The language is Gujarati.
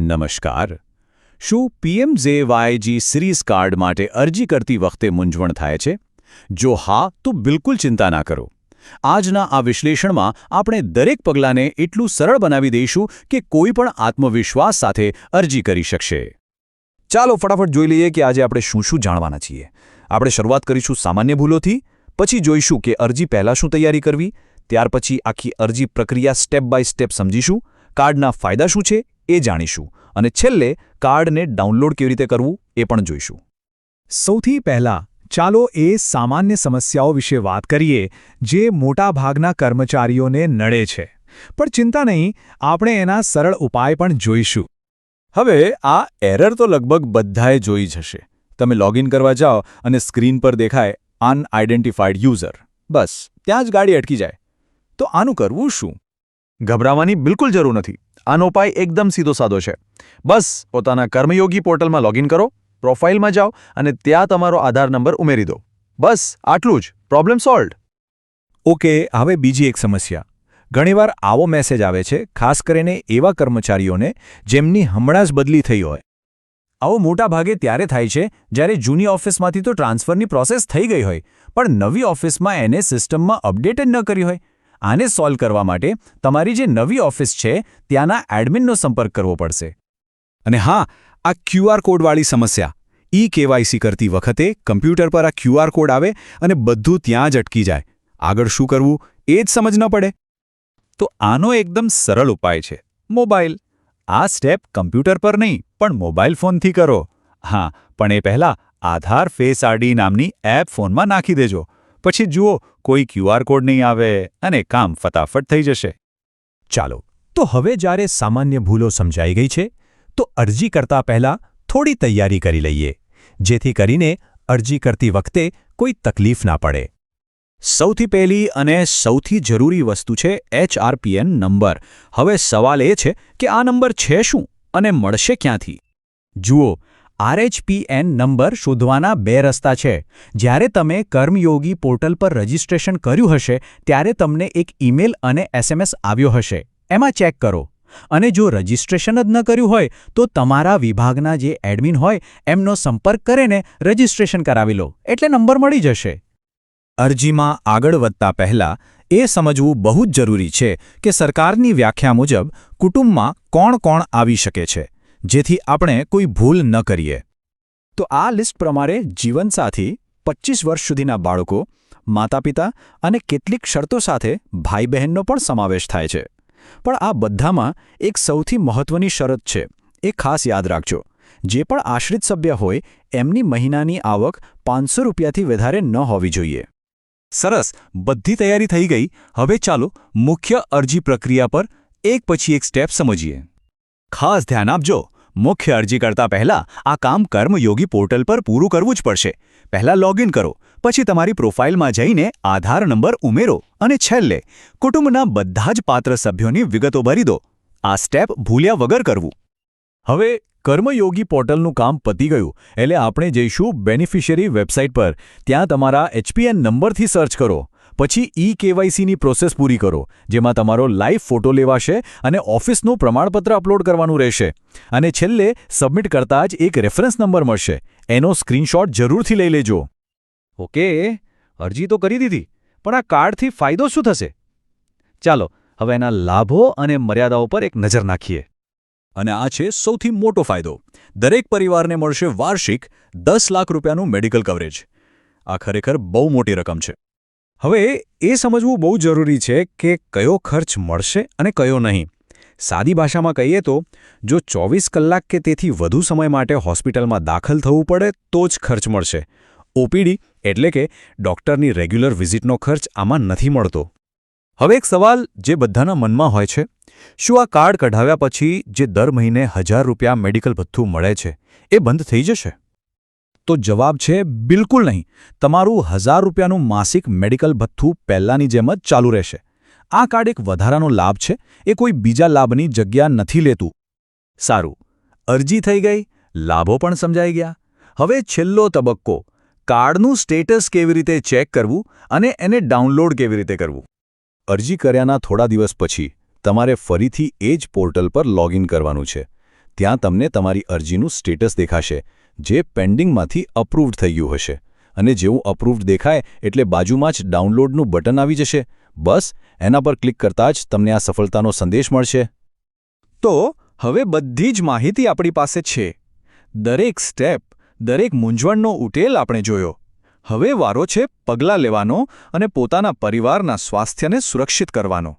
નમસ્કાર. શું પીએમજેવાયજી સિરીઝ કાર્ડ માટે અરજી કરતી વખતે મૂંઝવણ થાય છે? જો હા, તો બિલકુલ ચિંતા ના કરો. આજના આ વિશ્લેષણમાં આપણે દરેક પગલાંને એટલું સરળ બનાવી દઈશું કે કોઈ પણ આત્મવિશ્વાસ સાથે અરજી કરી શકશે. ચાલો ફટાફટ જોઈ લઈએ કે આજે આપણે શું શું જાણવાના છીએ. આપણે શરૂઆત કરીશું સામાન્ય ભૂલોથી, પછી જોઈશું કે અરજી પહેલાં શું તૈયારી કરવી, ત્યાર પછી આખી અરજી પ્રક્રિયા સ્ટેપ બાય સ્ટેપ સમજીશું, કાર્ડના ફાયદા શું છે એ જાણીશું અને છેલ્લે કાર્ડને ડાઉનલોડ કેવી રીતે કરવું એ પણ જોઈશું. સૌથી પહેલા ચાલો એ સામાન્ય સમસ્યાઓ વિશે વાત કરીએ જે મોટાભાગના કર્મચારીઓને નડે છે. પણ ચિંતા નહીં, આપણે એના સરળ ઉપાય પણ જોઈશું. હવે આ એરર તો લગભગ બધાએ જોઈ જ હશે. તમે લોગિન કરવા જાઓ અને સ્ક્રીન પર દેખાય અનઆઇડેન્ટિફાઈડ યુઝર. બસ, ત્યાં જ ગાડી અટકી જાય. તો આનું કરવું શું? ગભરાવાની બિલકુલ જરૂર નથી. આનો ઉપાય એકદમ સીધો સાદો છે. બસ, પોતાના કર્મયોગી પોર્ટલમાં લોગિન કરો પ્રોફાઇલમાં જાઓ અને ત્યાં તમારો આધાર નંબર ઉમેરી દો. બસ, આટલું જ. પ્રોબ્લેમ સોલ્વ ઓકે, હવે બીજી એક સમસ્યા. ઘણીવાર આવો મેસેજ આવે છે, ખાસ કરીને એવા કર્મચારીઓને જેમની હમણાં જ બદલી થઈ હોય. આવો મોટા ભાગે ત્યારે થાય છે, જ્યારે જૂની ઓફિસમાંથી તો ટ્રાન્સફરની પ્રોસેસ થઈ ગઈ હોય, પણ નવી ઓફિસમાં એને સિસ્ટમમાં અપડેટ જ ન કરી હોય. આને સોલ્વ કરવા માટે તમારી જે નવી ઓફિસ છે, ત્યાંના એડમિનનો સંપર્ક કરવો પડશે. અને હા, આ ક્યુઆર કોડવાળી સમસ્યા. ઈ કેવાયસી કરતી વખતે કમ્પ્યુટર પર આ ક્યુઆર કોડ આવે અને બધું ત્યાં જ અટકી જાય. આગળ શું કરવું, એ જ સમજ ન પડે. તો આનો એકદમ સરળ ઉપાય છે. મોબાઈલ આ સ્ટેપ કમ્પ્યુટર પર નહીં, પણ મોબાઈલ ફોનથી કરો. હા, પણ એ પહેલાં આધાર ફેસ આરડી નામની એપ ફોનમાં નાખી દેજો. પછી જુઓ, કોઈ ક્યુઆર કોડ નહીં આવે અને કામ ફટાફટ થઈ જશે. ચાલો, તો હવે જ્યારે સામાન્ય ભૂલો સમજાઈ ગઈ છે, તો અરજી કરતા પહેલા થોડી તૈયારી કરી લઈએ, જેથી કરીને અરજી કરતી વખતે કોઈ તકલીફ ના પડે. સૌથી પહેલી અને સૌથી જરૂરી વસ્તુ છે એચઆરપીએન નંબર. હવે સવાલ એ છે કે આ નંબર છે શું અને મળશે ક્યાંથી? જુઓ આરએચપીએન નંબર શોધવાના બે રસ્તા છે. જ્યારે તમે કર્મયોગી પોર્ટલ પર રજિસ્ટ્રેશન કર્યું હશે, ત્યારે તમને એક ઈમેલ અને એસએમએસ આવ્યો હશે. એમાં ચેક કરો. અને જો રજિસ્ટ્રેશન જ ન કર્યું હોય, તો તમારા વિભાગના જે એડમિન હોય, એમનો સંપર્ક કરીને રજિસ્ટ્રેશન કરાવી લો. એટલે નંબર મળી જશે. અરજીમાં આગળ વધતા પહેલા, એ સમજવું બહુ જ જરૂરી છે કે સરકારની વ્યાખ્યા મુજબ, કુટુંબમાં કોણ કોણ આવી શકે છે. જેથી આપણે કોઈ ભૂલ ન કરીએ. તો આ લિસ્ટ પ્રમાણે જીવનસાથી પચીસ વર્ષ સુધીના બાળકો, માતાપિતા અને કેટલીક શરતો સાથે ભાઈ બહેનનો પણ સમાવેશ થાય છે. પણ આ બધામાં એક સૌથી મહત્વની શરત છે, એ ખાસ યાદ રાખજો. જે પણ આશ્રિત સભ્ય હોય, એમની મહિનાની આવક પાંચસો રૂપિયાથી વધારે ન હોવી જોઈએ. સરસ, બધી તૈયારી થઈ ગઈ. હવે ચાલો મુખ્ય અરજી પ્રક્રિયા પર એક પછી એક સ્ટેપ સમજીએ. ખાસ ધ્યાન આપજો. મુખ્ય અરજી કરતા પહેલા આ કામ કર્મયોગી પોર્ટલ પર પૂરું કરવું જ પડશે. પહેલા લોગિન કરો, પછી તમારી પ્રોફાઇલમાં જઈને આધાર નંબર ઉમેરો અને છેલ્લે કુટુંબના બધા જ પાત્ર સભ્યોની વિગતો ભરી દો. આ સ્ટેપ ભૂલ્યા વગર કરવું. હવે કર્મયોગી પોર્ટલનું કામ પતી ગયું, એટલે આપણે જઈશું બેનિફિશિયરી વેબસાઇટ પર. ત્યાં તમારા એચપીએન નંબરથી સર્ચ કરો. પછી ઈ કેવાયસીની પ્રોસેસ પૂરી કરો જેમાં તમારો લાઈવ ફોટો લેવાશે અને ઓફિસનું પ્રમાણપત્ર અપલોડ કરવાનું રહેશે. અને છેલ્લે સબમિટ કરતાં જ એક રેફરન્સ નંબર મળશે. એનો સ્ક્રીનશોટ જરૂરથી લઈ લેજો. ઓકે અરજી તો કરી દીધી પણ આ કાર્ડથી ફાયદો શું થશે? ચાલો હવે એના લાભો અને મર્યાદાઓ પર એક નજર નાખીએ. અને આ છે સૌથી મોટો ફાયદો. દરેક પરિવારને મળશે વાર્ષિક દસ લાખ રૂપિયાનું મેડિકલ કવરેજ. આ ખરેખર બહુ મોટી રકમ છે. હવે એ સમજવું બહુ જરૂરી છે કે કયો ખર્ચ મળશે અને કયો નહીં. સાદી ભાષામાં કહીએ તો, જો ચોવીસ કલાક કે તેથી વધુ સમય માટે હોસ્પિટલમાં દાખલ થવું પડે, તો જ ખર્ચ મળશે. ઓપીડી એટલે કે ડૉક્ટરની રેગ્યુલર વિઝિટનો ખર્ચ આમાં નથી મળતો. હવે એક સવાલ જે બધાના મનમાં હોય છે. શું આ કાર્ડ કઢાવ્યા પછી જે દર મહિને હજાર રૂપિયા મેડિકલ ભથ્થું મળે છે, એ બંધ થઈ જશે? તો જવાબ છે બિલકુલ નહીં. તમારું હજાર રૂપિયાનું માસિક મેડિકલ ભથ્થું પહેલાંની જેમ જ ચાલુ રહેશે. આ કાર્ડ એક વધારાનો લાભ છે, એ કોઈ બીજા લાભની જગ્યા નથી લેતું. સારું. અરજી થઈ ગઈ, લાભો પણ સમજાઈ ગયા. હવે છેલ્લો તબક્કો. કાર્ડનું સ્ટેટસ કેવી રીતે ચેક કરવું અને એને ડાઉનલોડ કેવી રીતે કરવું? અરજી કર્યાના થોડા દિવસ પછી, તમારે ફરીથી એ જ પોર્ટલ પર લોગિન કરવાનું છે. ત્યાં તમને તમારી અરજીનું સ્ટેટસ દેખાશે. જે પેન્ડિંગમાંથી અપ્રૂવ્ડ થઈ ગયું હશે. અને જેવું અપ્રૂવ્ડ દેખાય, એટલે બાજુમાં જ ડાઉનલોડનું બટન આવી જશે. બસ, એના પર ક્લિક કરતાં જ તમને આ સફળતાનો સંદેશ મળશે. તો, હવે બધી જ માહિતી આપણી પાસે છે. દરેક સ્ટેપ દરેક મૂંઝવણનો ઉકેલ આપણે જોયો. હવે વારો છે પગલાં લેવાનો અને પોતાના પરિવારના સ્વાસ્થ્યને સુરક્ષિત કરવાનો.